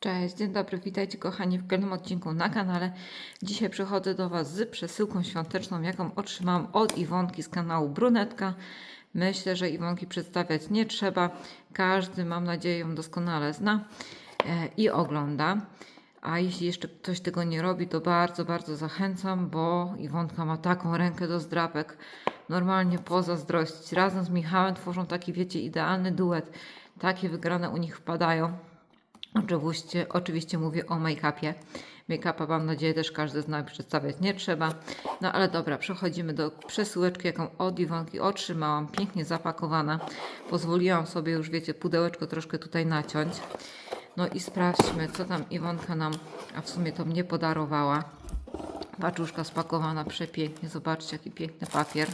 Cześć, dzień dobry, witajcie kochani w kolejnym odcinku na kanale. Dzisiaj przychodzę do Was z przesyłką świąteczną, jaką otrzymałam od Iwonki z kanału Brunetka. Myślę, że Iwonki przedstawiać nie trzeba. Każdy, mam nadzieję, ją doskonale zna e, i ogląda. A jeśli jeszcze ktoś tego nie robi, to bardzo, bardzo zachęcam, bo Iwonka ma taką rękę do zdrapek. Normalnie pozazdrościć. Razem z Michałem tworzą taki, wiecie, idealny duet. Takie wygrane u nich wpadają. Oczywiście, oczywiście mówię o make-upie. Make-upa mam nadzieję też każdy z nas przedstawiać nie trzeba. No ale dobra, przechodzimy do przesyłeczki, jaką od Iwonki otrzymałam. Pięknie zapakowana. Pozwoliłam sobie już, wiecie, pudełeczko troszkę tutaj naciąć. No i sprawdźmy, co tam Iwonka nam, a w sumie to mnie podarowała. Paczuszka spakowana przepięknie. Zobaczcie, jaki piękny papier.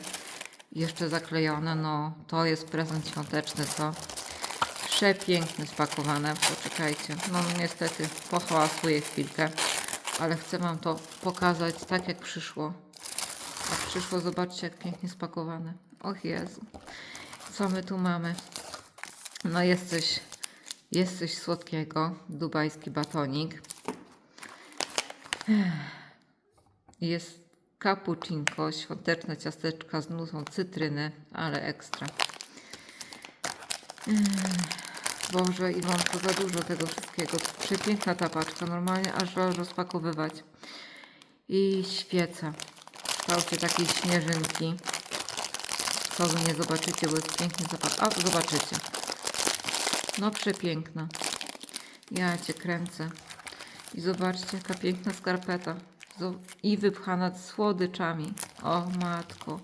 Jeszcze zaklejone, no to jest prezent świąteczny, co? Przepięknie spakowane. Poczekajcie. No niestety pohałasuję chwilkę, ale chcę Wam to pokazać tak jak przyszło. Jak przyszło, zobaczcie jak pięknie spakowane. Och Jezu. Co my tu mamy? No jest coś, jest coś słodkiego. Dubajski batonik. Jest cappuccinko, świąteczne ciasteczka z nutą cytryny, ale ekstra. Boże, Iwonko, za dużo tego wszystkiego. Przepiękna ta paczka, normalnie aż rozpakowywać. I świeca. W kształcie takiej śnieżynki. Co wy nie zobaczycie, bo jest pięknie zapach. A, zobaczycie. No przepiękna. Ja cię kręcę. I zobaczcie, jaka piękna skarpeta. I wypchana słodyczami. O matko.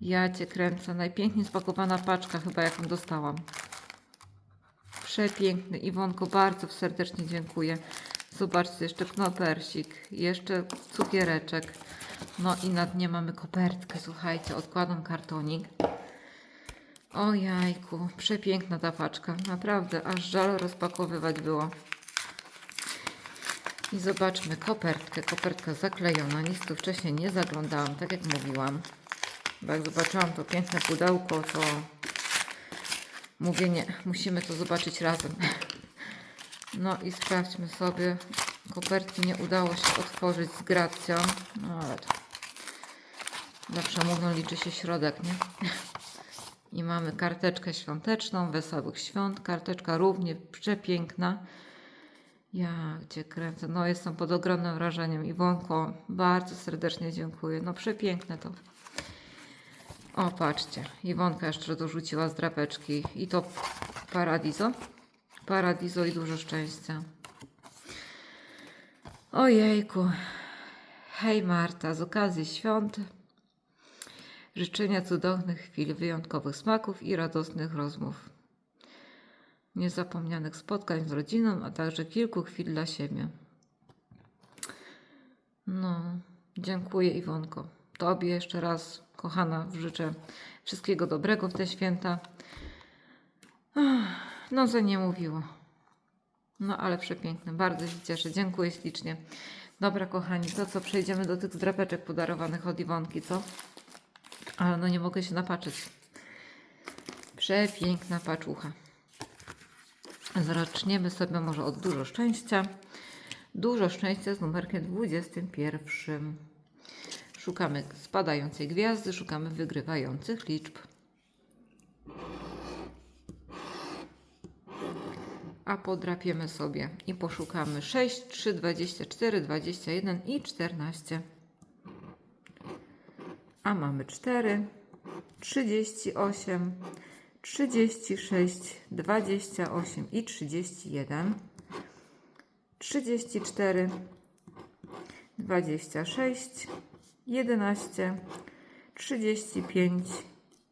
Ja cię kręcę. Najpiękniej spakowana paczka chyba jaką dostałam. Przepiękny. Iwonko, bardzo serdecznie dziękuję. Zobaczcie, jeszcze knopersik, jeszcze cukiereczek. No i na dnie mamy kopertkę, słuchajcie, odkładam kartonik. O jajku, przepiękna ta paczka. Naprawdę, aż żal rozpakowywać było. I zobaczmy kopertkę. Kopertka zaklejona. Nic tu wcześniej nie zaglądałam, tak jak mówiłam. Bo jak zobaczyłam to piękne pudełko, to mówię nie, musimy to zobaczyć razem. No i sprawdźmy sobie. Kopertki nie udało się otworzyć z gracją. No ale to zawsze mówią, liczy się środek, nie? I mamy karteczkę świąteczną, wesołych świąt. Karteczka równie przepiękna. Ja cię kręcę. No jestem pod ogromnym wrażeniem. Iwonko, bardzo serdecznie dziękuję. No przepiękne to. O, patrzcie. Iwonka jeszcze dorzuciła z drapeczki. I to Paradiso. Paradiso i dużo szczęścia. Ojejku. Hej Marta, z okazji świąt życzenia cudownych chwil, wyjątkowych smaków i radosnych rozmów. Niezapomnianych spotkań z rodziną, a także kilku chwil dla siebie. No, dziękuję Iwonko. Tobie jeszcze raz, kochana, życzę wszystkiego dobrego w te święta. No, za nie mówiło. No, ale przepiękne. Bardzo się cieszę. Dziękuję ślicznie. Dobra, kochani, to co? Przejdziemy do tych zdrapeczek podarowanych od Iwonki, co? Ale no nie mogę się napatrzeć. Przepiękna paczucha. Zaczniemy sobie może od dużo szczęścia. Dużo szczęścia z numerkiem 21. Szukamy spadającej gwiazdy, szukamy wygrywających liczb. A podrapiemy sobie i poszukamy 6, 3, 24, 21 i 14. A mamy 4, 38, 36, 28 i 31, 34, 26, 11, 35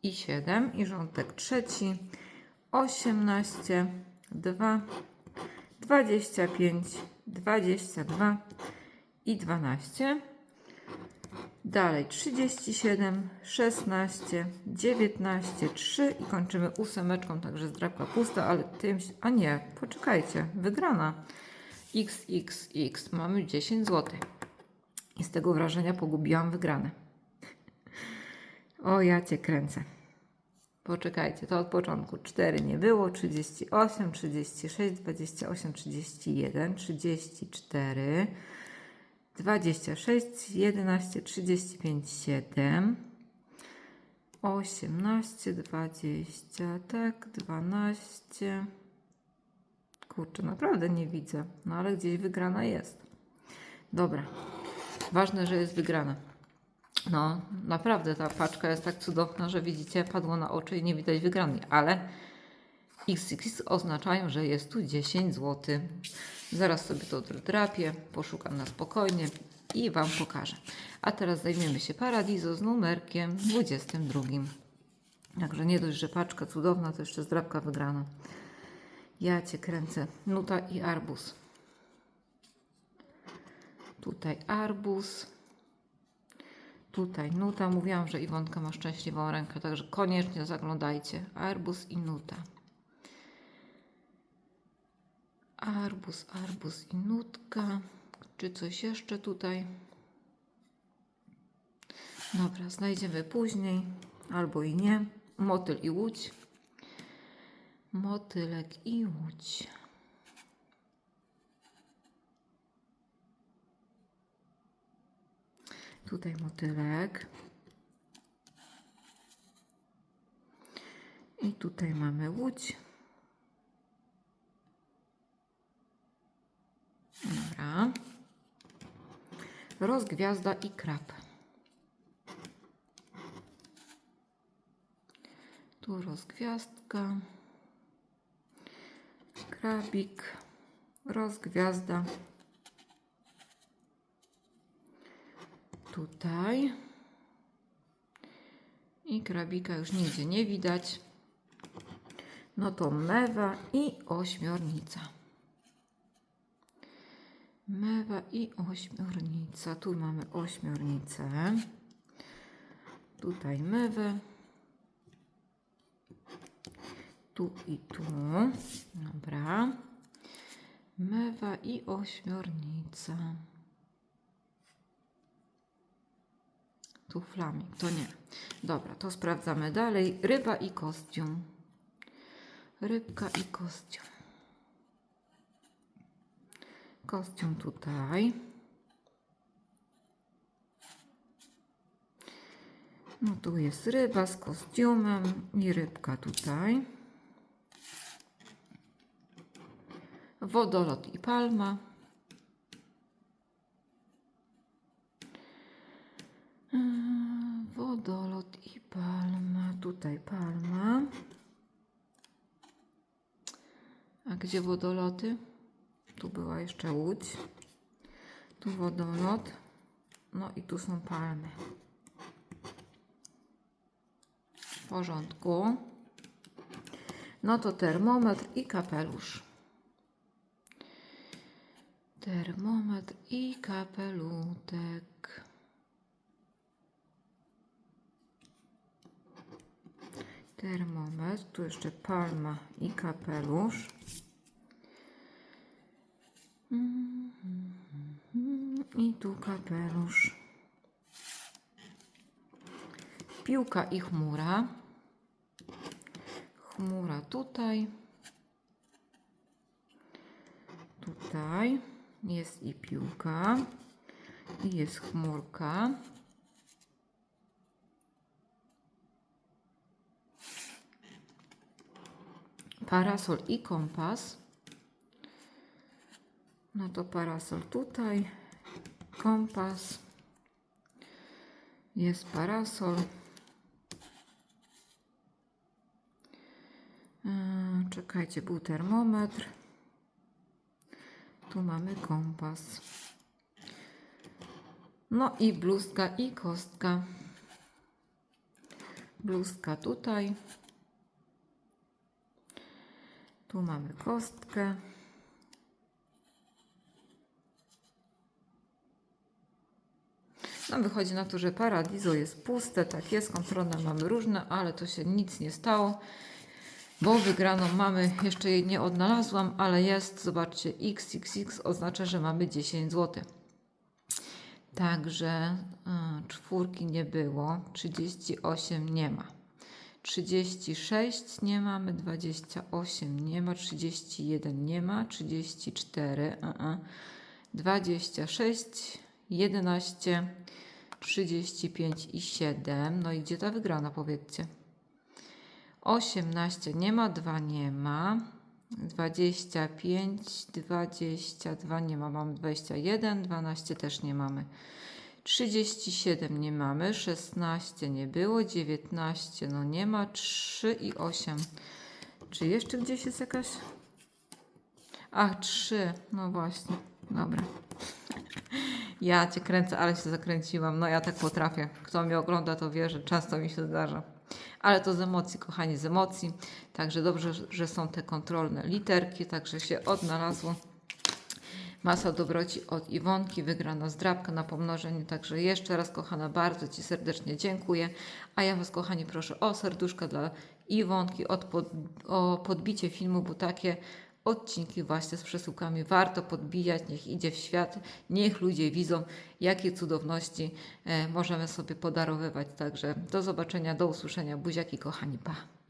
i 7 i rządek trzeci, 18, 2, 25, 22 i 12. Dalej 37, 16, 19, 3 i kończymy ósemeczką, także zdrabka pusta, ale tym... A nie, poczekajcie, wygrana. XXX, mamy 10 zł. I z tego wrażenia pogubiłam wygrane. O, ja Cię kręcę. Poczekajcie, to od początku. 4 nie było, 38, 36, 28, 31, 34, 26, 11, 35, 7, 18, 20, tak, 12. Kurczę, naprawdę nie widzę. No ale gdzieś wygrana jest. Dobra. Ważne, że jest wygrana. No, naprawdę ta paczka jest tak cudowna, że widzicie, padło na oczy i nie widać wygranej, ale XX oznaczają, że jest tu 10 zł. Zaraz sobie to drapię, poszukam na spokojnie i Wam pokażę. A teraz zajmiemy się Paradiso z numerkiem 22. Także nie dość, że paczka cudowna, to jeszcze zdrabka wygrana. Ja Cię kręcę. Nuta i arbuz. Tutaj arbuz. Tutaj nuta. Mówiłam, że Iwonka ma szczęśliwą rękę, także koniecznie zaglądajcie. Arbuz i nuta. Arbuz, arbuz i nutka. Czy coś jeszcze tutaj? Dobra, znajdziemy później, albo i nie. Motyl i łódź. Motylek i łódź. Tutaj motylek. I tutaj mamy łódź. Dobra. Rozgwiazda i krab. Tu rozgwiazdka. Krabik. Rozgwiazda. Tutaj. I krabika już nigdzie nie widać. No to mewa i ośmiornica. Mewa i ośmiornica. Tu mamy ośmiornicę. Tutaj mewę. Tu i tu. Dobra. Mewa i ośmiornica. Tu flaming, to nie. Dobra, to sprawdzamy dalej. Ryba i kostium. Rybka i kostium. Kostium tutaj. No tu jest ryba z kostiumem i rybka tutaj. Wodolot i palma. Yy, Wodolot i palma. Tutaj palma. A gdzie wodoloty? Tu była jeszcze łódź. Tu wodolot. No i tu są palmy. W porządku. No to termometr i kapelusz. Termometr i kapelutek. Termometr, tu jeszcze palma i kapelusz. I tu kapelusz. Piłka i chmura. Chmura tutaj. Tutaj jest i piłka. I jest chmurka. Parasol i kompas. No to parasol tutaj, kompas, jest parasol. Yy, Czekajcie, był termometr. Tu mamy kompas. No i bluzka i kostka. Bluzka tutaj. Tu mamy kostkę. No wychodzi na to, że paradizo jest puste, tak jest, kontrolne mamy różne, ale to się nic nie stało, bo wygraną mamy, jeszcze jej nie odnalazłam, ale jest, zobaczcie, XXX oznacza, że mamy 10 zł. Także y, czwórki nie było, 38 nie ma. 36 nie mamy, 28 nie ma, 31 nie ma, 34, uh -uh. 26, 11, 35 i 7. No i gdzie ta wygrana, powiedzcie? 18 nie ma, 2 nie ma, 25, 22 nie ma, mamy 21, 12 też nie mamy. 37 nie mamy, 16 nie było, 19 no nie ma, 3 i 8. Czy jeszcze gdzieś jest jakaś? Ach, 3, no właśnie, dobra. Ja cię kręcę, ale się zakręciłam. No ja tak potrafię. Kto mnie ogląda, to wie, że często mi się zdarza. Ale to z emocji, kochani, z emocji. Także dobrze, że są te kontrolne literki, także się odnalazło. Masa dobroci od Iwonki, wygrana zdrabka na pomnożeniu. Także jeszcze raz, kochana, bardzo Ci serdecznie dziękuję. A ja Was, kochani, proszę o serduszka dla Iwonki, od pod, o podbicie filmu, bo takie odcinki właśnie z przesyłkami warto podbijać. Niech idzie w świat, niech ludzie widzą, jakie cudowności e, możemy sobie podarowywać. Także do zobaczenia, do usłyszenia. Buziaki, kochani, pa.